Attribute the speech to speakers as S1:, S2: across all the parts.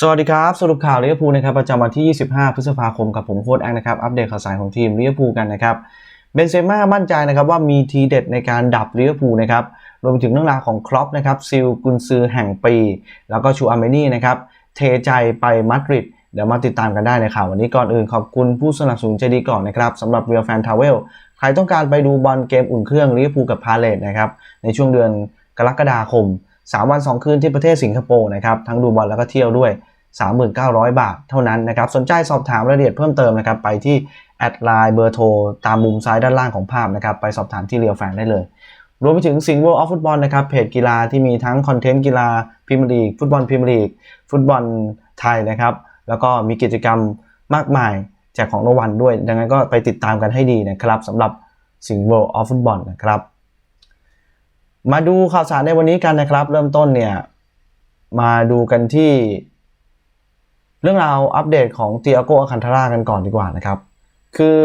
S1: สวัสดีครับ สรุปข่าวลิเวอร์พูลนะครับประจำวันที่ 25 พฤษภาคมกับผมโค้ดแองนะครับอัปเดตข่าวสารของทีมลิเวอร์พูลกันนะครับเบนเซม่ามั่นใจนะครับว่ามีทีเด็ดในการดับลิเวอร์พูลนะครับรวมไปถึงเรื่องราวของครอปนะครับซิลกุนซือแห่งปี แล้วก็ชูอาร์เมนี่นะครับเทใจไปมาดริดเดี๋ยวมาติดตามกันได้ในข่าววันนี้ก่อนอื่นขอบคุณผู้สนับสนุนใจดีก่อนนะครับสำหรับเรียลแฟนทาวเวลใครต้องการไปดูบอลเกมอุ่นเครื่องลิเวอร์พูลกับพาเลตนะครับในช่วงเดือนกรกฎาคม 3 วัน 2 คืนที่ประเทศสิงคโปร์นะครับทั้งดูบอลแล้วก็เที่ยวด้วย 3,900 บาทเท่านั้นนะครับสนใจสอบถามรายละเอียดเพิ่มเติมนะครับไปที่แอดไลน์เบอร์โทรตามมุมซ้ายด้านล่างของภาพนะครับไปสอบถามที่เรียวแฟนได้เลย รวมไปถึงสิงห์ World of Football นะครับเพจกีฬาที่มีทั้งคอนเทนต์กีฬาพรีเมียร์ลีกฟุตบอลพรีเมียร์ลีกฟุตบอลไทยนะครับแล้วก็มีกิจกรรมมากมายแจกของรางวัลด้วย ดังนั้นก็ไปติดตามกันให้ดีนะครับสำหรับสิงห์ World of Football นะครับ มาดูข่าวสารในวันนี้กันนะครับ เริ่มต้นเนี่ย มาดูกันที่ เรื่องราวอัปเดตของเตียโกอาคันทาร่ากันก่อนดีกว่านะครับ คือ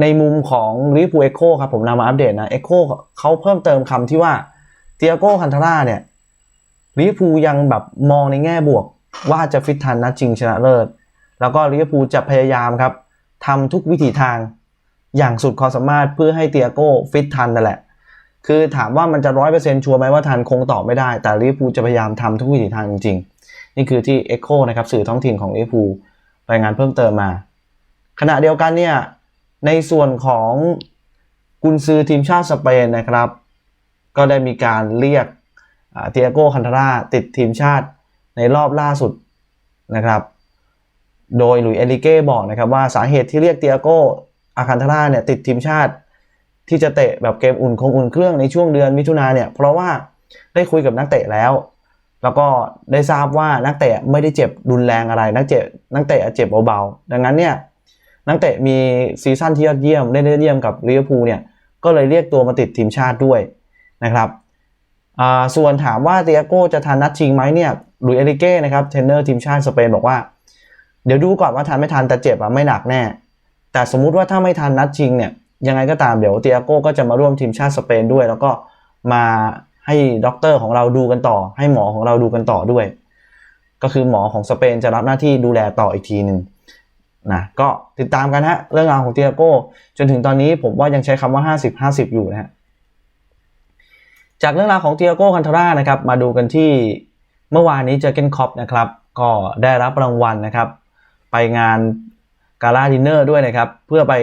S1: ในมุมของลิฟูเอ็กโคครับผมนำมาอัปเดตนะเอ็กโคเขาเพิ่มเติมคำที่ว่าเตียโกคันทาร่าเนี่ยลิฟูยังแบบมองในแง่บวก ว่าจะฟิตทันนัดชิงชนะเลิศ แล้วก็ลิเวอร์พูจะพยายามครับทำทุกวิถีทางอย่างสุดความสามารถเพื่อให้เตียโกฟิตทันนั่นแหละ คือถามว่ามันจะร้อยเปอร์เซ็นต์ชัวร์ไหมว่าทันคงตอบไม่ได้ แต่ลิเวอร์พูลจะพยายามทำทุกวิถีทางจริงๆ นี่คือที่ Echo นะครับสื่อท้องถิ่นของลิเวอร์พูลรายงานเพิ่มเติมมา ขณะเดียวกันเนี่ยในส่วนของกุนซือทีมชาติสเปนนะครับ ก็ได้มีการเรียกเตียโกคันทาร่าติดทีมชาติในรอบล่าสุดนะครับ โดยหลุยส์เอลิเก้บอกนะครับว่าสาเหตุที่เรียกเตียโกอาคันทาร่าเนี่ยติดทีมชาติ ที่จะเตะแบบเกมอุ่นคงอุ่นเครื่องในช่วงเดือนมิถุนาเนี่ย เพราะว่าได้คุยกับนักเตะแล้ว แล้วก็ได้ทราบว่านักเตะไม่ได้เจ็บรุนแรงอะไร นักเตะนักเตะเจ็บเบาๆ ดังนั้นเนี่ยนักเตะมีซีซั่นที่ยอดเยี่ยมได้ยอดเยี่ยมกับลิเวอร์พูลเนี่ยก็เลยเรียกตัวมาติดทีมชาติด้วยนะครับส่วนถามว่าเตียโก้จะทันนัดชิงไหมเนี่ยลุยเอริเก้นะครับเทรนเนอร์ทีมชาติสเปนบอกว่า เดี๋ยวดูก่อนว่าทันไม่ทันแต่เจ็บอะไม่หนักแน่ แต่สมมุติว่าถ้าไม่ทันนัดชิงเนี่ย ยังไงก็ตามเดี๋ยวเตียโก้ก็จะมาร่วมทีมชาติสเปนด้วย แล้วก็มาให้ด็อกเตอร์ของเราดูกันต่อ ให้หมอของเราดูกันต่อด้วย ก็คือหมอของสเปนจะรับหน้าที่ดูแลต่ออีกทีหนึ่งนะก็ติดตามกันฮะเรื่องราวของเตียโก้ จนถึงตอนนี้ผมว่ายังใช้คำว่า 50 50 อยู่นะฮะจากเรื่องราวของเตียโก้คันทาร่านะครับมาดูกันที่เมื่อวานนี้เจอเกนคอปนะครับก็ได้รับรางวัลนะครับ ไปงานกาลาดินเนอร์ด้วยนะครับ เพื่อไป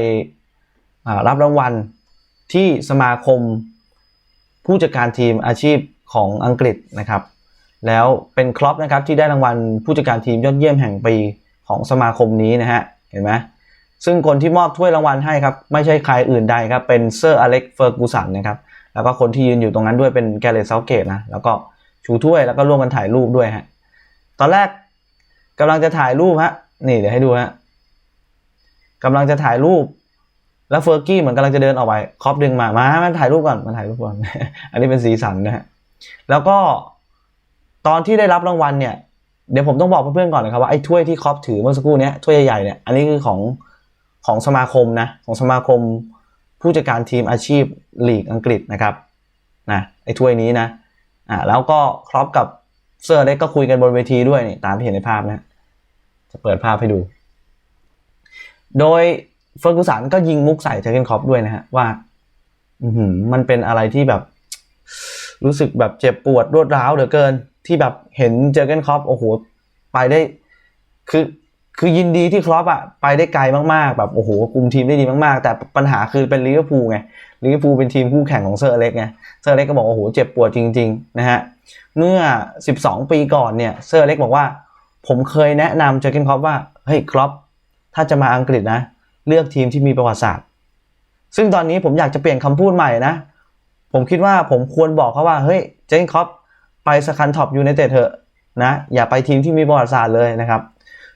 S1: รับรางวัลที่สมาคมผู้จัดการทีมอาชีพของอังกฤษนะครับ แล้วเป็นครอปนะครับที่ได้รางวัลผู้จัดการทีมยอดเยี่ยมแห่งปีของสมาคมนี้นะฮะเห็นไหมซึ่งคนที่มอบถ้วยรางวัลให้ครับไม่ใช่ใครอื่นใดครับเป็นเซอร์อเล็กเฟอร์กูสันนะครับแล้วก็คนที่ยืนอยู่ตรงนั้นด้วยเป็นแกเรตเซาเกตนะแล้วก็ชูถ้วยแล้วก็ร่วมกันถ่ายรูปด้วยฮะตอนแรกกำลังจะถ่ายรูปฮะนี่เดี๋ยวให้ดูฮะกำลังจะถ่ายรูป แล้วเฟอร์กี้เหมือนกำลังจะเดินออกไปคอปดึงมา มามาถ่ายรูปก่อนมาถ่ายรูปก่อน อันนี้เป็นสีสันนะฮะ แล้วก็ตอนที่ได้รับรางวัลเนี่ย เดี๋ยวผมต้องบอกเพื่อนๆก่อนนะครับว่าไอ้ถ้วยที่คอปถือเมื่อสักครู่นี้ถ้วยใหญ่ๆเนี่ย อันนี้คือของของสมาคมนะ ของสมาคมผู้จัดการทีมอาชีพลีกอังกฤษนะครับ นะ ไอ้ถ้วยนี้นะ อ่า แล้วก็ครอปกับเซอร์เล็กก็คุยกันบนเวทีด้วยนี่ตามที่เห็นในภาพนะ จะเปิดภาพให้ดู โดย เฟอร์กูสันก็ยิงมุกใส่เจอร์เกนคอปด้วยนะฮะว่าอืมันเป็นอะไรที่แบบ รู้สึกแบบเจ็บปวดรวดร้าวเหลือเกิน ที่แบบเห็นเจอร์เกนคอปโอ้โหไปได้ คือคือยินดีที่ครอปอะไปได้ไกลมากๆ แบบโอ้โหคุมทีมได้ดีมากๆ แต่ปัญหาคือเป็นลิเวอร์พูลไงลิเวอร์พูลเป็นทีมคู่แข่งของเซอร์เล็กไงเซอร์เล็กก็บอกโอ้โหเจ็บปวดจริง ๆ นะฮะเมื่อ 12 ปีก่อนเนี่ยเซอร์เล็กบอกว่า ผมเคยแนะนำเจอร์เกนคอปว่าเฮ้ยครอปถ้าจะมาอังกฤษนะ เลือกทีมที่มีประวัติศาสตร์ ซึ่งตอนนี้ผมอยากจะเปลี่ยนคำพูดใหม่นะ ผมคิดว่าผมควรบอกเขาว่า เฮ้ย เจนคอปไปสคันท็อปยูไนเต็ดเถอะนะ อย่าไปทีมที่มีประวัติศาสตร์เลยนะครับ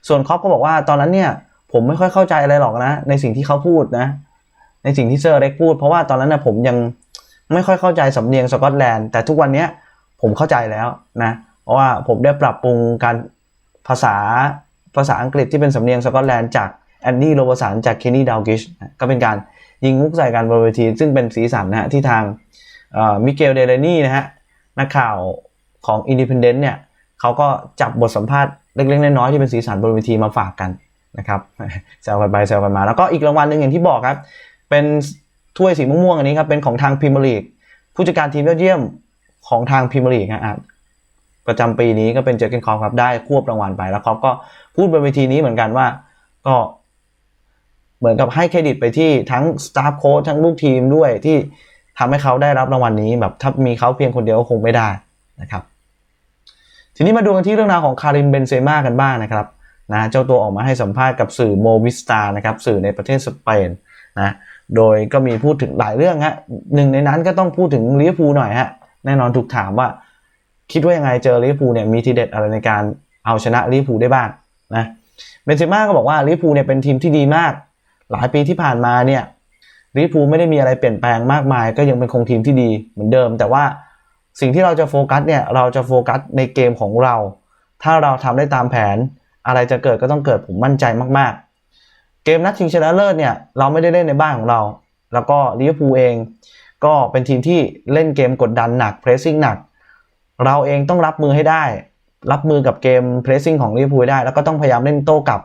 S1: ส่วนคอปก็บอกว่าตอนนั้นเนี่ย ผมไม่ค่อยเข้าใจอะไรหรอกนะ ในสิ่งที่เขาพูดนะ ในสิ่งที่เซอร์เล็กพูด เพราะว่าตอนนั้นนะผมยังไม่ค่อยเข้าใจสำเนียงสกอตแลนด์ แต่ทุกวันนี้ผมเข้าใจแล้วนะ เพราะว่าผมได้ปรับปรุงการภาษาภาษาอังกฤษที่เป็นสำเนียงสกอตแลนด์จาก แอนดี้โรบสันจากเคนนี่ดาวกิชก็เป็นการยิงมุกใส่กันบนเวที ซึ่งเป็นสีสันนะฮะที่ทางมิเกลเดเรนี่นะฮะนักข่าวของ Independent เนี่ยเขาก็จับบทสัมภาษณ์เล็กๆน้อยๆที่เป็นสีสันบนเวทีมาฝากกันนะครับแซวกันไปแซวกันมา แล้วก็อีกรางวัลหนึ่งอย่างที่บอกครับ เป็นถ้วยสีม่วงๆอันนี้ครับ เป็นของทางพรีเมียร์ลีกผู้จัดการทีมยอดเยี่ยมของทางพรีเมียร์ลีกนะประจำปีนี้ก็เป็นเจอเกนคอปครับได้ควบรางวัลไปแล้วคอปก็พูดบนเวทีนี้เหมือนกันว่า ก็ เหมือนกับให้เครดิตไปที่ทั้งสตาฟโค้ชทั้งลูกทีมด้วยที่ทำให้เขาได้รับรางวัลนี้แบบถ้ามีเขาเพียงคนเดียวคงไม่ได้นะครับ ทีนี้มาดูกันที่เรื่องราวของคาริมเบนเซม่ากันบ้างนะครับนะเจ้าตัวออกมาให้สัมภาษณ์กับสื่อโมวิสตานะครับสื่อในประเทศสเปนนะโดยก็มีพูดถึงหลายเรื่องฮะหนึ่งในนั้นก็ต้องพูดถึงลิเวอร์พูลหน่อยฮะแน่นอนถูกถามว่า คิดว่ายังไงเจอลิเวอร์พูลเนี่ยมีทีเด็ดอะไรในการเอาชนะลิเวอร์พูลได้บ้างนะเบนเซม่าก็บอกว่าลิเวอร์พูลเนี่ยเป็นทีมที่ดีมาก หลายปีที่ผ่านมาเนี่ยลิเวอร์พูลไม่ได้มีอะไรเปลี่ยนแปลงมากมาย ก็ยังเป็นคงทีมที่ดีเหมือนเดิม แต่ว่าสิ่งที่เราจะโฟกัสเนี่ยเราจะโฟกัสในเกมของเรา ถ้าเราทำได้ตามแผน อะไรจะเกิดก็ต้องเกิดผมมั่นใจมากๆ เกมนัดชิงชนะเลิศเนี่ยเราไม่ได้เล่นในบ้านของเรา แล้วก็ลิเวอร์พูลเองก็เป็นทีมที่เล่นเกมกดดันหนักเพรสซิ่งหนัก เราเองต้องรับมือให้ได้ รับมือกับเกมเพรสซิ่งของลิเวอร์พูลได้ แล้วก็ต้องพยายามเล่นโต้กลับ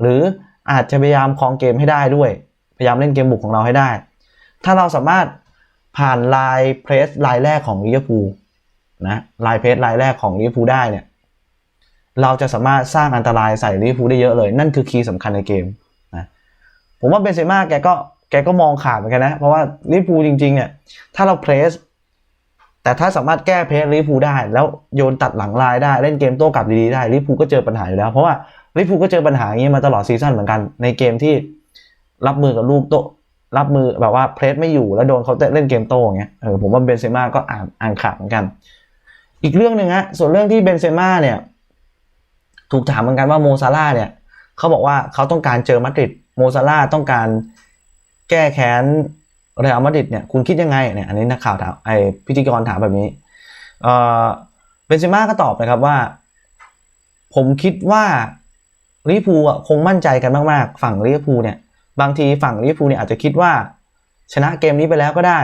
S1: หรือ อาจจะพยายามครองเกมให้ได้ด้วย พยายามเล่นเกมบุกของเราให้ได้ ถ้าเราสามารถผ่านลายเพรสลายแรกของลิเวอร์พูลนะลายเพรสลายแรกของลิเวอร์พูลได้เนี่ยเราจะสามารถสร้างอันตรายใส่ลิเวอร์พูลได้เยอะเลย นั่นคือคีย์สำคัญในเกมนะผมว่าเบนเซม่าแกก็แกก็มองขาดเหมือนกันนะ เพราะว่าลิเวอร์พูลจริงๆเนี่ยถ้าเราเพรสแต่ถ้าสามารถแก้เพรสลิเวอร์พูลได้ แล้วโยนตัดหลังลายได้เล่นเกมโต้กลับดีๆได้ลิเวอร์พูลก็เจอปัญหาอยู่แล้ว เพราะว่า ลิเวอร์พูก็เจอปัญหาอย่างนี้มาตลอดซีซั่นเหมือนกันในเกมที่รับมือกับลูกโตรับมือแบบว่าเพรสไม่อยู่แล้วโดนเขาเล่นเกมโต้อย่างเงี้ยเออผมว่าเบนเซม่าก็อ่านอ่านขาดเหมือนกัน อีกเรื่องหนึ่งฮะส่วนเรื่องที่เบนเซม่าเนี่ย ถูกถามเหมือนกันว่าโมซาร่าเนี่ยเขาบอกว่าเขาต้องการเจอมาดริดโมซาร่าต้องการแก้แค้นเรอัลมาดริดเนี่ยคุณคิดยังไงเนี่ยอันนี้นักข่าวถามไอพิธีกรถามแบบนี้เออเบนเซม่าก็ตอบนะครับว่า ผมคิดว่า ลิเวอร์พูลคงมั่นใจกันมากๆ ฝั่งลิเวอร์พูลเนี่ยบางทีฝั่งลิเวอร์พูลเนี่ยอาจจะคิดว่า ชนะเกมนี้ไปแล้วก็ได้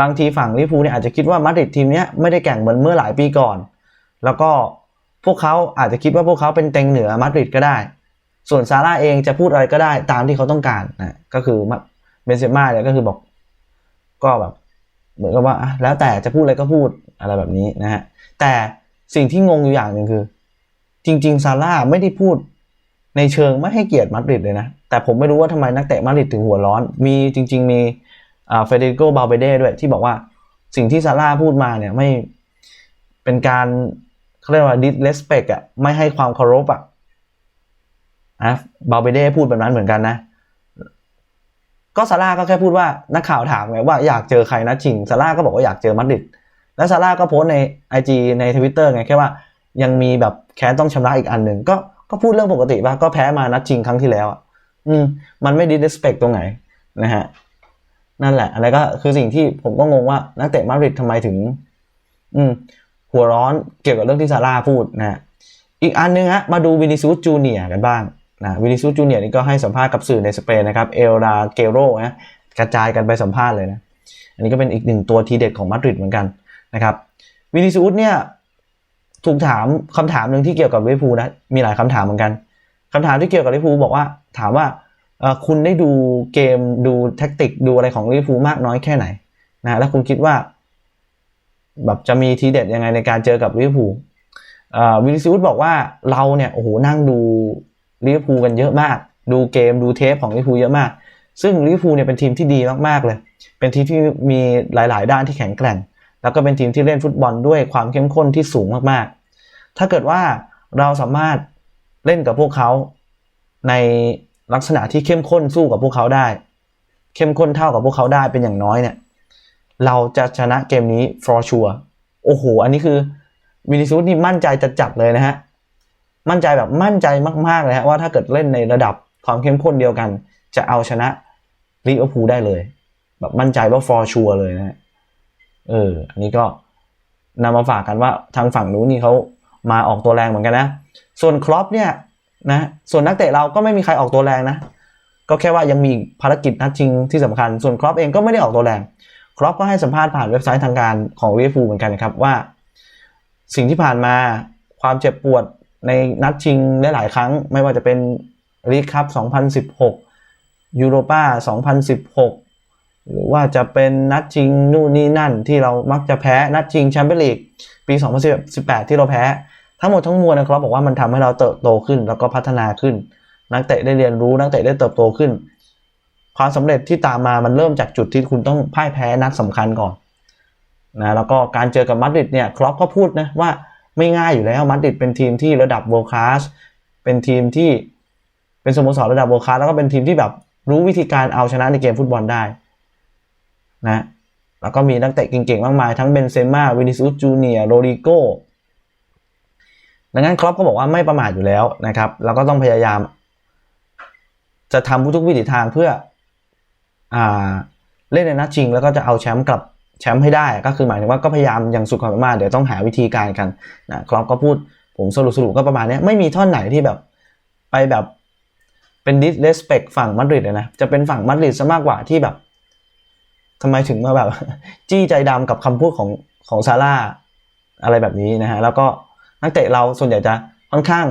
S1: บางทีฝั่งลิเวอร์พูลเนี่ยอาจจะคิดว่ามาดริดทีมเนี้ยไม่ได้แข่งเหมือนเมื่อหลายปีก่อน แล้วก็พวกเขาอาจจะคิดว่าพวกเขาเป็นเต็งเหนือมาดริดก็ได้ ส่วนซาร่าเองจะพูดอะไรก็ได้ตามที่เขาต้องการนะก็คือเบนเซม่าเนี่ยก็คือบอก ก็แบบเหมือนกับว่าแล้วแต่จะพูดอะไรก็พูดอะไรแบบนี้นะฮะแต่สิ่งที่งงอยู่อย่างหนึ่งคือ จริง ๆ ซาร่าไม่ได้พูด ในเชิงไม่ให้เกียรติมาดริดเลยนะ แต่ผมไม่รู้ว่าทำไมนักเตะมาดริดถึงหัวร้อน มีจริง ๆ มีเฟเดริโกบาเบเด้ด้วยที่บอกว่าสิ่งที่ซาร่าพูดมาเนี่ยไม่เป็นการเขาเรียกว่า disrespect อะไม่ให้ความเคารพอะนะบาเบเด้พูดแบบนั้นเหมือนกันนะ ก็ซาร่าก็แค่พูดว่านักข่าวถามไงว่าอยากเจอใครนะจริงซาร่าก็บอกว่าอยากเจอมาดริดแล้วซาร่าก็โพสใน IG ในทวิตเตอร์ไงแค่ว่ายังมีแบบแค้นต้องชำระอีกอันหนึ่งก็ ก็พูดเรื่องปกติป่ะก็แพ้มานัดชิงครั้งที่แล้วอะอืม มันไม่ disrespect ตรงไหนนะฮะนั่นแหละ อะไรก็คือสิ่งที่ผมก็งงว่านักเตะมาดริดทำไมถึง อืม หัวร้อนเกี่ยวกับเรื่องที่ซาร่าพูดนะอีกอันนึงฮะมาดูวินิซูจูเนียกันบ้างนะวินิซูจูเนียนี่ก็ให้สัมภาษณ์กับสื่อในสเปนนะครับเอลราเกโรนะกระจายกันไปสัมภาษณ์เลยนะ อันนี้ก็เป็นอีกหนึ่งตัวทีเด็ดของมาดริดเหมือนกันนะครับวินิซูสเนี่ย ถูกถามคำถามหนึ่งที่เกี่ยวกับลิเวอร์พูลนะมีหลายคำถามเหมือนกันคำถามที่เกี่ยวกับลิเวอร์พูลบอกว่าถามว่าคุณได้ดูเกมดูแท็กติกดูอะไรของลิเวอร์พูลมากน้อยแค่ไหนนะแล้วคุณคิดว่า แบบจะมีทีเด็ดยังไงในการเจอกับลิเวอร์พูลวินิซูสบอกว่าเราเนี่ยโอ้โหนั่งดูลิเวอร์พูลกันเยอะมาก ดูเกมดูเทปของลิเวอร์พูลเยอะมาก ซึ่งลิเวอร์พูลเนี่ยเป็นทีมที่ดีมากๆเลย เป็นทีมที่มีหลาย ๆ ด้านที่แข็งแกร่ง แล้วก็เป็นทีมที่เล่นฟุตบอลด้วยความเข้มข้นที่สูงมากๆ ถ้าเกิดว่าเราสามารถเล่นกับพวกเขาในลักษณะที่เข้มข้นสู้กับพวกเขาได้ เข้มข้นเท่ากับพวกเขาได้เป็นอย่างน้อยเนี่ย เราจะชนะเกมนี้ for sure โอ้โห อันนี้คือวินิซูสนี่มั่นใจจะจัดเลยนะฮะ มั่นใจแบบมั่นใจมากๆเลยฮะว่าถ้าเกิดเล่นในระดับความเข้มข้นเดียวกัน จะเอาชนะลิเวอร์พูลได้เลย แบบมั่นใจว่า for sure เลยนะฮะ เออ อันนี้ก็นำมาฝากกันว่าทางฝั่งนู้นนี่เขามาออกตัวแรงเหมือนกันนะ ส่วนครอปเนี่ยนะ ส่วนนักเตะเราก็ไม่มีใครออกตัวแรงนะ ก็แค่ว่ายังมีภารกิจนัดชิงที่สำคัญ ส่วนครอปเองก็ไม่ได้ออกตัวแรง ครอปก็ให้สัมภาษณ์ผ่านเว็บไซต์ทางการของลิเวอร์พูลเหมือนกันนะครับว่า สิ่งที่ผ่านมาความเจ็บปวดในนัดชิงได้หลายครั้ง ไม่ว่าจะเป็นลีกคัพ2016 ยูโรป้า2016 หรือว่าจะเป็นนัดชิงนู่นนี่นั่นที่เรามักจะแพ้นัดชิงแชมเปี้ยนลีกปี 2018 ที่เราแพ้ ทั้งหมดทั้งมวลนะครับบอกว่ามันทำให้เราเติบโตขึ้น แล้วก็พัฒนาขึ้น นักเตะได้เรียนรู้นักเตะได้เติบโตขึ้น ความสำเร็จที่ตามมามันเริ่มจากจุดที่คุณต้องพ่ายแพ้นัดสำคัญก่อนนะแล้วก็การเจอกับมาดริดเนี่ยครอปก็พูดนะว่าไม่ง่ายอยู่แล้วมาดริดเป็นทีมที่ระดับโวล์คลาสเป็นทีมที่เป็นสโมสรระดับโวล์คลาสแล้วก็เป็นทีมที่แบบรู้วิธีการเอาชนะในเกมฟุตบอลได้ นะแล้วก็มีนักเตะเก่งๆ มากมาย ทั้งเบนเซม่าวินิซูสจูเนียโรดิโกดังนั้นครอปก็บอกว่าไม่ประมาทอยู่แล้วนะครับแล้วก็ต้องพยายาม จะทำทุกวิถีทางเพื่ออ่าเล่นในนัดชิง แล้วก็จะเอาแชมป์กลับแชมป์ให้ได้ ก็คือหมายถึงว่าก็พยายามอย่างสุดความสามารถเดี๋ยวต้องหาวิธีการกันนะครอปก็พูดผมสรุปสรุปก็ประมาณนี้ไม่มีท่อนไหนที่แบบไปแบบเป็น disrespect ฝั่งมาดริดเลยนะจะเป็นฝั่งมาดริดซะมากกว่าที่แบบ ทำไมถึงมาแบบ จี้ใจดำกับคำพูดของของซาร่าอะไรแบบนี้นะฮะแล้วก็นักเตะเราส่วนใหญ่จะค่อนข้าง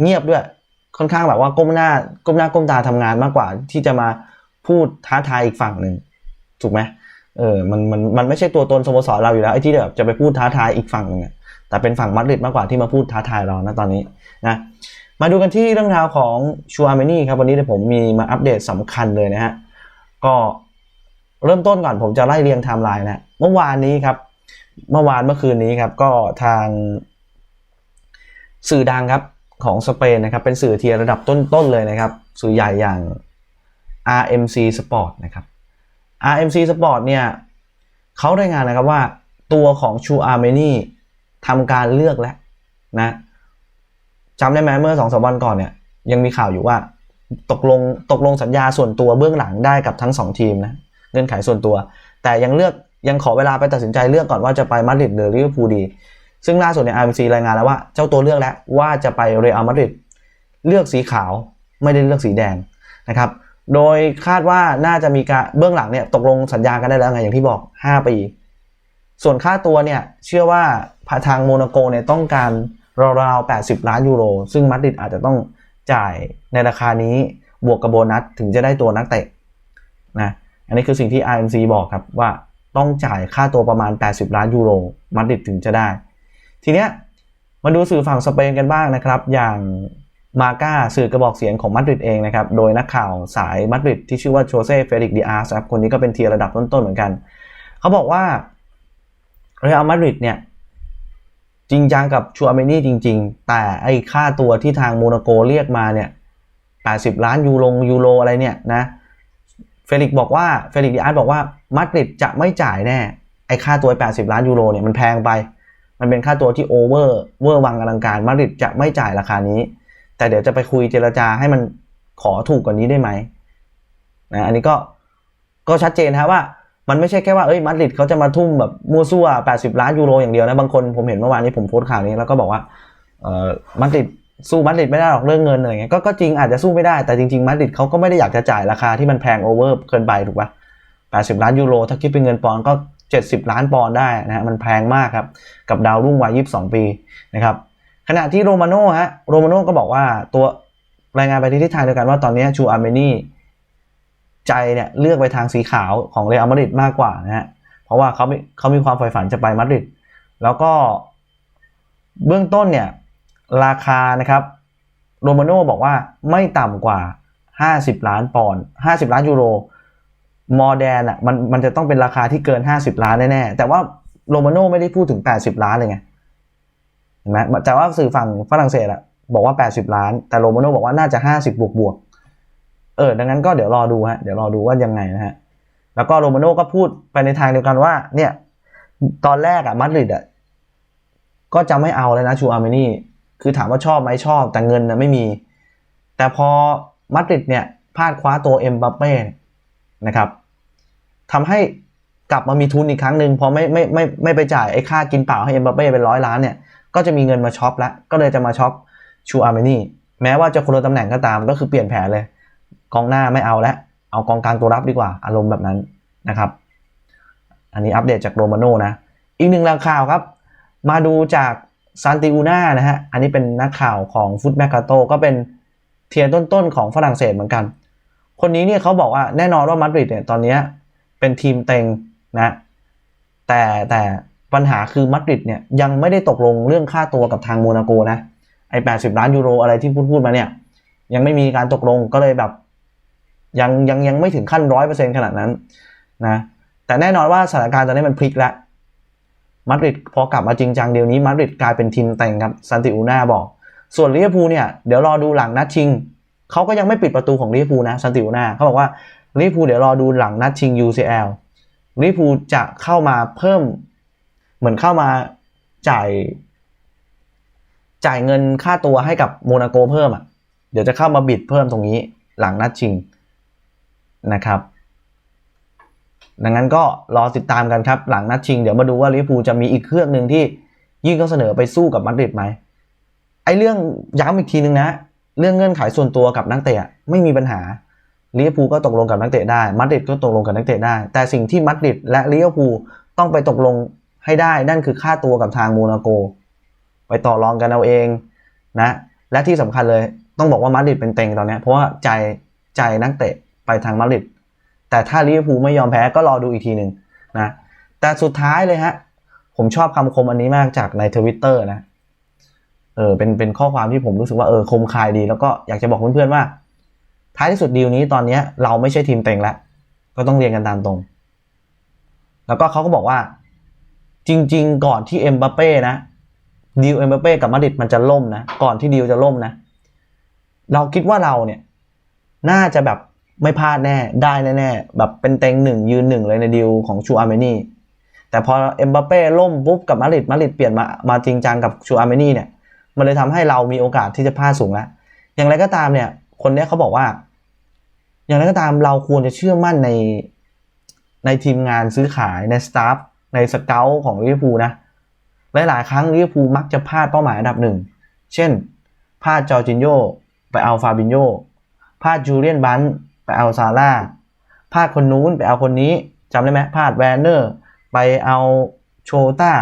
S1: เงียบด้วย ค่อนข้างแบบว่าก้มหน้าก้มหน้าก้มตาทำงานมากกว่า ที่จะมาพูดท้าทายอีกฝั่งหนึ่งถูกไหมเออมันมันมันไม่ใช่ตัวตนสโมสรเราอยู่แล้วไอ้ที่แบบจะไปพูดท้าทายอีกฝั่งหนึ่งแต่เป็นฝั่งมาดริดมากกว่าที่มาพูดท้าทายเรานะตอนนี้นะมาดูกันที่เรื่องราวของชูอาร์เมนี่ครับวันนี้เดี๋ยผมมีมาอัปเดตสำคัญเลยนะฮะก็ เริ่มต้นก่อนผมจะไล่เรียงไทม์ไลน์นะเมื่อวานนี้ครับ เมื่อวานเมื่อคืนนี้ครับ ก็ทางสื่อดังครับของสเปนนะครับ เป็นสื่อเทียร์ระดับต้นๆเลยนะครับ สื่อใหญ่อย่าง RMC Sport นะครับ RMC Sport เนี่ยเขารายงานนะครับว่าตัวของชูอาร์เมนี่ทำการเลือกแล้วนะจำได้ไหมเมื่อสองสามวันก่อนเนี่ยยังมีข่าวอยู่ว่า ตกลงตกลงสัญญาส่วนตัวเบื้องหลังได้กับทั้งสองทีมนะ เงื่อนไขส่วนตัว แต่ยังเลือกยังขอเวลาไปตัดสินใจเลือกก่อนว่าจะไปมาดริดหรือลิเวอร์พูลดี ซึ่งล่าสุดใน RMC รายงานแล้วว่าเจ้าตัวเลือกแล้วว่าจะไปเรอัลมาดริดเลือกสีขาวไม่ได้เลือกสีแดงนะครับ โดยคาดว่าน่าจะมีการเบื้องหลังเนี่ยตกลงสัญญากันได้แล้วไงอย่างที่บอก 5 ปี ส่วนค่าตัวเนี่ยเชื่อว่าทางโมนาโกเนี่ยต้องการราวๆ80 ล้านยูโร ซึ่งมาดริดอาจจะต้องจ่ายในราคานี้บวกกับโบนัสถึงจะได้ตัวนักเตะนะ อันนี้คือสิ่งที่ RMC บอกครับว่าต้องจ่ายค่าตัวประมาณ 80 ล้านยูโรมาดริดถึงจะได้ ทีเนี้ยมาดูสื่อฝั่งสเปนกันบ้างนะครับ อย่างมาก้าสื่อกระบอกเสียงของมาดริดเองนะครับ โดยนักข่าวสายมาดริดที่ชื่อว่าโชเซ่เฟริกดิอาร์สครับคนนี้ก็เป็นเทียร์ระดับต้นๆเหมือนกัน เขาบอกว่าเรอัลมาดริดเนี่ยจริงจังกับชูอาเมนี่จริง ๆ แต่ไอ้ค่าตัวที่ทางโมนาโกเรียกมาเนี่ย 80 ล้านยูโรยูโรอะไรเนี่ยนะ เฟลิกบอกว่าเฟลิกดิอาร์ตบอกว่ามาดริดจะไม่จ่ายแน่ ไอ้ค่าตัว 80 ล้านยูโรเนี่ยมันแพงไป มันเป็นค่าตัวที่โอเวอร์เวอร์วังอลังการมาดริดจะไม่จ่ายราคานี้ แต่เดี๋ยวจะไปคุยเจรจาให้มันขอถูกกว่านี้ได้ไหมนะอันนี้ก็ก็ชัดเจนครับว่ามันไม่ใช่แค่ว่าเอ้ยมาดริดเขาจะมาทุ่มแบบมั่วซั่ว 80 ล้านยูโรอย่างเดียวนะ บางคนผมเห็นเมื่อวานนี้ผมโพสต์ข่าวนี้แล้วก็บอกว่าเออมาดริด สู้มาดริดไม่ได้หรอกเรื่องเงินอะไรเงี้ยก็ก็จริงอาจจะสู้ไม่ได้แต่จริงๆมาดริดเขาก็ไม่ได้อยากจะจ่ายราคาที่มันแพงโอเวอร์เกินไปถูกปะ80 ล้านยูโรถ้าคิดเป็นเงินปอนด์ก็ 70 ล้านปอนด์ได้นะฮะมันแพงมากครับ กับดาวรุ่งวัย 22 ปีนะครับขณะที่โรมาโน่ฮะโรมาโน่ก็บอกว่าตัวรายงานไปที่ทิศทางเดียวกันว่าตอนนี้ชูอาร์เมนี่ใจเนี่ยเลือกไปทางสีขาวของเรอัลมาดริดมากกว่านะฮะเพราะว่าเขาเขามีความใฝ่ฝันจะไปมาดริดแล้วก็เบื้องต้นเนี่ย ราคานะครับโรมาโน่บอกว่าไม่ต่ำกว่า 50 ล้านปอนด์50 ล้านยูโรมอร์แดนอะมันมันจะต้องเป็นราคาที่เกิน 50 ล้านแน่ๆแต่ว่าโรมาโน่ไม่ได้พูดถึง 80 ล้านเลยไงเห็นไหมแต่ว่าสื่อฝั่งฝรั่งเศสอะบอกว่า 80 ล้าน แต่โรมาโน่บอกว่าน่าจะ 50 บวกบวกเออดังนั้นก็เดี๋ยวรอดูฮะเดี๋ยวรอดูว่ายังไงนะฮะแล้วก็โรมาโน่ก็พูดไปในทางเดียวกันว่า เนี่ย ตอนแรกอะมาดริดอะก็จะไม่เอาเลยนะชูอาร์เมนี่ คือถามว่าชอบไหมชอบแต่เงินนะไม่มี แต่พอมาดริดเนี่ยพลาดคว้าตัวเอ็มบัปเป้นะครับทำให้กลับมามีทุนอีกครั้งหนึ่งพอไม่ไม่ไม่ไม่ไปจ่ายไอ้ค่ากินเปล่าให้เอ็มบัปเป้เป็นร้อยล้านเนี่ยก็จะมีเงินมาช็อปแล้วก็เลยจะมาช็อปชูอาร์เมนี่แม้ว่าจะคนละตำแหน่งก็ตามก็คือเปลี่ยนแผนเลย กองหน้าไม่เอาแล้วเอากองกลางตัวรับดีกว่าอารมณ์แบบนั้นนะครับ อันนี้อัปเดตจากโรมาโน่นะ อีกหนึ่งแรงข่าวครับ มาดูจาก ซานติอูน่านะฮะ อันนี้เป็นนักข่าวของฟุตแมกกาโตก็เป็นเทียร์ต้นๆของฝรั่งเศสเหมือนกัน คนนี้เนี่ยเขาบอกว่าแน่นอนว่ามาดริดเนี่ยตอนนี้เป็นทีมเต็งนะ แต่แต่ปัญหาคือมาดริดเนี่ยยังไม่ได้ตกลงเรื่องค่าตัวกับทางโมนาโกนะ ไอ้แปดสิบล้านยูโรอะไรที่พูดพูดมาเนี่ย ยังไม่มีการตกลงก็เลยแบบยังยังยังไม่ถึงขั้นร้อยเปอร์เซ็นขนาดนั้นนะ แต่แน่นอนว่าสถานการณ์ตอนนี้มันพลิกแล้ว มาดริดพอกลับมาจริงจังเดี๋ยวนี้มาดริดกลายเป็นทีมแต่งครับซันติอูน่าบอก ส่วนลิเวอร์พูลเนี่ยเดี๋ยวรอดูหลังนัดชิงเขาก็ยังไม่ปิดประตูของลิเวอร์พูลนะซันติอูน่าเขาบอกว่าลิเวอร์พูลเดี๋ยวรอดูหลังนัดชิง UCL ลิเวอร์พูลจะเข้ามาเพิ่ม เหมือนเข้ามาจ่าย จ่ายเงินค่าตัวให้กับโมนาโกเพิ่มอะเดี๋ยวจะเข้ามาบิดเพิ่มตรงนี้หลังนัดชิงนะครับ ดังนั้นก็รอติดตามกันครับ หลังนัดชิงเดี๋ยวมาดูว่าลิเวอร์พูลจะมีอีกเครื่องหนึ่งที่ยื่นข้อเสนอไปสู้กับมาดริดไหมไอ้เรื่องย้ำอีกทีนึงนะ เรื่องเงื่อนไขส่วนตัวกับนักเตะไม่มีปัญหาลิเวอร์พูลก็ตกลงกับนักเตะได้มาดริดก็ตกลงกับนักเตะได้ แต่สิ่งที่มาดริดและลิเวอร์พูลต้องไปตกลงให้ได้นั่นคือค่าตัวกับทางโมนาโก ไปต่อรองกันเอาเองนะ และที่สำคัญเลยต้องบอกว่ามาดริดเป็นเต็งตอนนี้เพราะว่าใจใจนักเตะไปทางมาดริด แต่ถ้าลิเวอร์พูลไม่ยอมแพ้ก็รอดูอีกทีหนึ่งนะ แต่สุดท้ายเลยฮะ ผมชอบคำคมอันนี้มากจากในทวิตเตอร์นะ เออ เป็น เป็นข้อความที่ผมรู้สึกว่าเออคมคายดี แล้วก็อยากจะบอกเพื่อนๆว่า ท้ายที่สุดดีลนี้ตอนนี้เราไม่ใช่ทีมเต็งแล้ว ก็ต้องเรียนกันตามตรง แล้วก็เขาก็บอกว่า จริง ๆ ก่อนที่เอ็มบัปเป้นะดีลเอ็มบัปเป้กับมาดริดมันจะล่มนะ ก่อนที่ดีลจะล่มนะ เราคิดว่าเราเนี่ย น่าจะแบบ ไม่พลาดแน่ ได้แน่ๆแบบเป็นเต็งหนึ่งยืนหนึ่งเลยในดีลของชูอาร์เมนีแต่พอเอ็มบัปเป้ล่มปุ๊บกับมาริดมาริดเปลี่ยนมามาจริงจังกับชูอาร์เมนีเนี่ย มันเลยทำให้เรามีโอกาสที่จะพลาดสูงแล้วอย่างไรก็ตามเนี่ย คนเนี้ยเขาบอกว่า อย่างไรก็ตามเราควรจะเชื่อมั่นในในทีมงานซื้อขายในสตาฟในสเกลของลิเวอร์พูลนะหลายๆครั้งลิเวอร์พูลมักจะพลาดเป้าหมายอันดับหนึ่งเช่นพลาดจอร์จินโยไปเอาฟาบินโยพลาดจูเลียนบัน ไปเอาซาร่าพลาดคนนู้นไปเอาคนนี้จำได้ไหมพลาดแวนเนอร์ ไปเอาโชต้า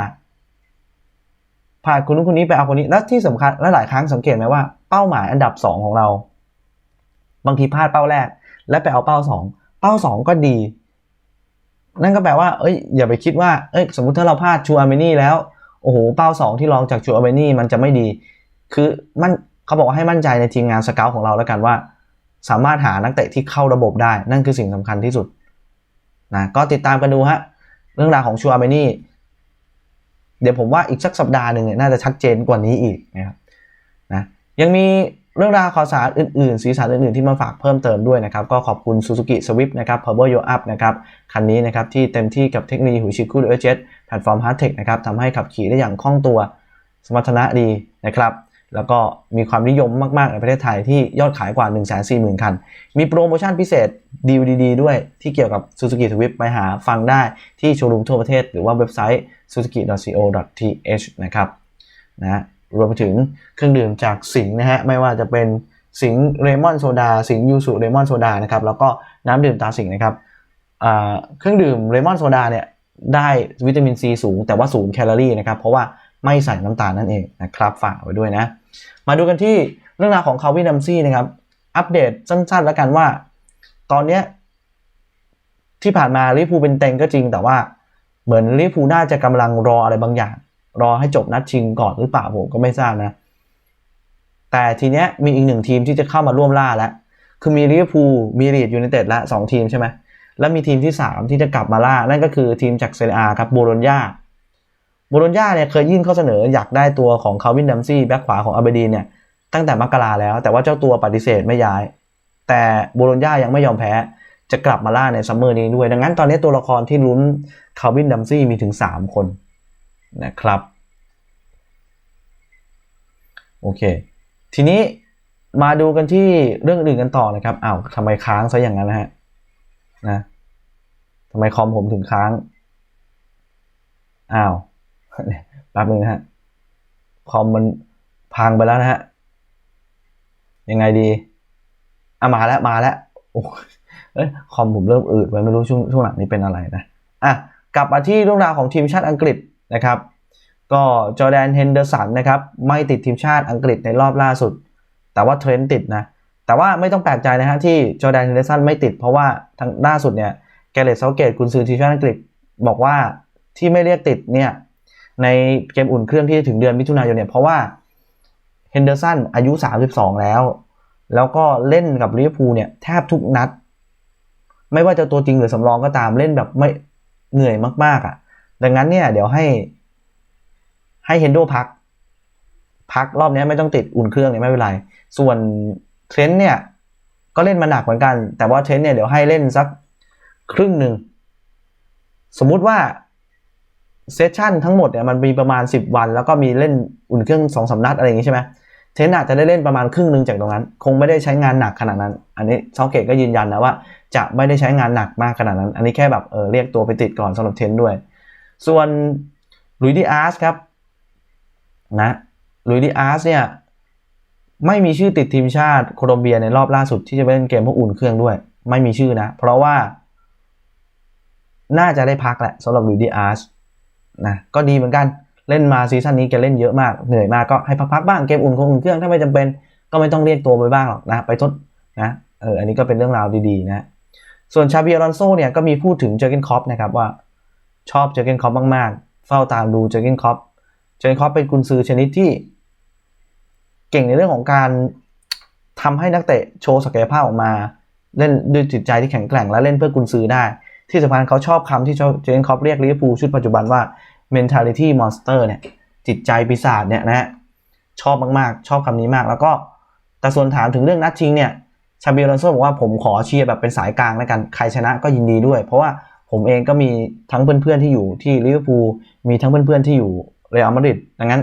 S1: พลาดคนนู้นคนนี้ไปเอาคนนี้แล้วที่สำคัญและหลายครั้งสังเกตไหมว่าเป้าหมายอันดับสองของเรา บางทีพลาดเป้าแรก และไปเอาเป้าสองเป้าสองก็ดี นั่นก็แปลว่าเอ้ยอย่าไปคิดว่าเอ้ยสมมุติถ้าเราพลาดชูอาร์เมนีแล้วโอ้โหเป้าสองที่รองจากชูอาร์เมนีมันจะไม่ดี คือมันเขาบอกว่าให้มั่นใจในทีมงานสเกลของเราแล้วกันว่า สามารถหานักเตะที่เข้าระบบได้ นั่นคือสิ่งสำคัญที่สุดนะก็ติดตามกันดูฮะเรื่องราวของชูอาร์เมนี่เดี๋ยวผมว่าอีกสักสัปดาห์หนึ่งเนี่ยน่าจะชัดเจนกว่านี้อีกนะครับนะยังมีเรื่องราวข่าวสารอื่นๆ สีสันอื่นๆ ที่มาฝากเพิ่มเติมด้วยนะครับ ก็ขอบคุณ Suzuki Swift นะครับ Power Your Up นะครับ คันนี้นะครับ ที่เต็มที่กับเทคโนโลยีหูชิคู่ด้วยเจ็ตแพลตฟอร์ม Hardtech นะครับทำให้ขับขี่ได้อย่างคล่องตัว สมรรถนะดีนะครับ แล้วก็มีความนิยมมากๆในประเทศไทยที่ยอดขายกว่า 1 4 0 0 0 0 คัน มีโปรโมชั่นพิเศษดีลดีๆด้วยที่เกี่ยวกับ Suzuki Swift ไปหาฟังได้ที่โชว์รูมทั่วประเทศ หรือว่าเว็บไซต์ suzuki.co.th นะครับนะรวมไปถึงเครื่องดื่มจากสิงห์นะฮะไม่ว่าจะเป็นสิงห์เรมอนโซดาสิงห์ยูสุเรมอนโซดานะครับแล้วก็น้ำดื่มตาสิงห์นะครับเครื่องดื่มเรมอนโซดาเนี่ยได้วิตามินซีสูงแต่ว่าศูนย์แคลอรี่นะครับเพราะว่า ไม่ใส่น้ำตาลนั่นเองนะครับฝากไว้ด้วยนะ มาดูกันที่เรื่องราวของคาวินดัมซี่นะครับ อัปเดตสั้นๆแล้วกันว่า ตอนเนี้ยที่ผ่านมาลิฟูเป็นเต็งก็จริง แต่ว่าเหมือนลิฟูน่าจะกำลังรออะไรบางอย่าง รอให้จบนัดชิงก่อนหรือเปล่าผมก็ไม่ทราบนะ แต่ทีเนี้ยมีอีกหนึ่งทีมที่จะเข้ามาร่วมล่าแล้วคือมีลิเวอร์พูลมีลีดยูไนเต็ดละสองทีมใช่ไหมแล้วมีทีมที่ 3 ที่จะกลับมาล่า นั่นก็คือทีมจากเซเรียครับโบโลญญา โบโลญญาเนี่ยเคยยื่นข้อเสนออยากได้ตัวของคาวินดัมซี่แบ็คขวาของอาเบดีนเนี่ยตั้งแต่มกราแล้ว แต่ว่าเจ้าตัวปฏิเสธไม่ย้าย แต่โบโลญญายังไม่ยอมแพ้ จะกลับมาล่าในซัมเมอร์นี้ด้วย ดังนั้นตอนนี้ตัวละครที่ลุ้นคาวินดัมซี่มีถึง 3 คนนะครับโอเค ทีนี้มาดูกันที่เรื่องอื่นกันต่อนะครับอ้าวทำไมค้างซะอย่างนั้นนะฮะนะทำไมคอมผมถึงค้างอ้าว แป๊บนึงนะฮะคอมมันพังไปแล้วนะฮะ ยังไงดีอะมาแล้วมาแล้วโอ้เอ้ยคอมผมเริ่มอืดไปไม่รู้ช่วงช่วงหลังนี้เป็นอะไรนะอะกลับมาที่เรื่องราวของทีมชาติอังกฤษนะครับ ก็จอแดนเฮนเดอร์สันนะครับไม่ติดทีมชาติอังกฤษในรอบล่าสุด แต่ว่าเทรนต์ติดนะ แต่ว่าไม่ต้องแปลกใจนะฮะที่จอแดนเฮนเดอร์สันไม่ติดเพราะว่าทางล่าสุดเนี่ยแกเรตเซาเกตกุนซือทีมชาติอังกฤษบอกว่าที่ไม่เรียกติดเนี่ย ในเกมอุ่นเครื่องที่จะถึงเดือนมิถุนายนเนี่ยเพราะว่าเฮนเดอร์สันอายุ 32 แล้ว แล้วก็เล่นกับลิเวอร์พูลเนี่ยแทบทุกนัด ไม่ว่าจะตัวจริงหรือสำรองก็ตามเล่นแบบไม่เหนื่อยมากๆอะ่ะ ดังนั้นเนี่ยเดี๋ยวให้ให้เฮนโดพัก พักรอบนี้ไม่ต้องติดอุ่นเครื่องเนี่ยไม่เป็นไร ส่วนเทรนต์เนี่ยก็เล่นมาหนักเหมือนกัน แต่ว่าเทรนต์เนี่ยเดี๋ยวให้เล่นสักครึ่งหนึ่ง สมมุติว่า เซสชั่นทั้งหมดเนี่ยมันมีประมาณ 10 วัน แล้วก็มีเล่นอุ่นเครื่องสองสามนัดอะไรอย่างงี้ใช่ไหมเทนอาจจะได้เล่นประมาณครึ่งหนึ่งจากตรงนั้น คงไม่ได้ใช้งานหนักขนาดนั้น อันนี้ซอเกตก็ยืนยันนะว่า จะไม่ได้ใช้งานหนักมากขนาดนั้น อันนี้แค่แบบเออเรียกตัวไปติดก่อนสำหรับเทนด้วย ส่วนลุยดิอาร์สครับนะลุยดิอาร์สเนี่ยไม่มีชื่อติดทีมชาติโคลอมเบียในรอบล่าสุดที่จะไปเล่นเกมพวกอุ่นเครื่องด้วย ไม่มีชื่อนะ เพราะว่า น่าจะได้พักแหละสำหรับลุยดิอาร์ส นะก็ดีเหมือนกันเล่นมาซีซั่นนี้แกเล่นเยอะมากเหนื่อยมากก็ให้พักๆบ้างเกมอุ่นคงอุ่นเครื่องถ้าไม่จำเป็นก็ไม่ต้องเรียกตัวไปบ้างหรอกนะไปทดนะเอออันนี้ก็เป็นเรื่องราวดีๆนะส่วนชาบิอลอนโซเนี่ยก็มีพูดถึงเจอร์เกนคอปนะครับว่าชอบเจอร์เกนคอปมากๆ เฝ้าตามดูเจอร์เกนคอปเจอร์เกนคอปเป็นกุนซือชนิดที่เก่งในเรื่องของการทำให้นักเตะโชว์ศักยภาพออกมา เล่นด้วยจิตใจที่แข็งแกร่งและเล่นเพื่อกุนซือได้ ที่สำคัญเขาชอบคำที่เจอร์เกนคอปเรียกลิเวอร์พูลชุดปัจจุบันว่า mentality monster เนี่ย จิตใจปีศาจเนี่ยนะฮะชอบมากๆ ชอบคำนี้มาก แล้วก็แต่ส่วนถามถึงเรื่องนัดชิงเนี่ยชาบิลอนโซบอกว่าผมขอเชียร์แบบเป็นสายกลางแล้วกัน ใครชนะก็ยินดีด้วย เพราะว่าผมเองก็มีทั้งเพื่อนๆที่อยู่ที่ลิเวอร์พูลมีทั้งเพื่อนๆที่อยู่เรอัลมาดริดดังนั้น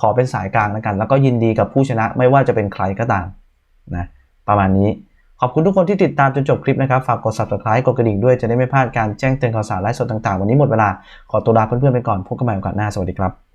S1: ขอเป็นสายกลางแล้วกัน แล้วก็ยินดีกับผู้ชนะไม่ว่าจะเป็นใครก็ตามนะประมาณนี้ ขอบคุณทุกคนที่ติดตามจนจบคลิปนะครับ ฝากกด subscribe กดกระดิ่งด้วยจะได้ไม่พลาดการแจ้งเตือนข่าวสารไลฟ์สดต่างๆ วันนี้หมดเวลา ขอตัวลาเพื่อนๆไปก่อน พบกันใหม่โอกาสหน้า สวัสดีครับ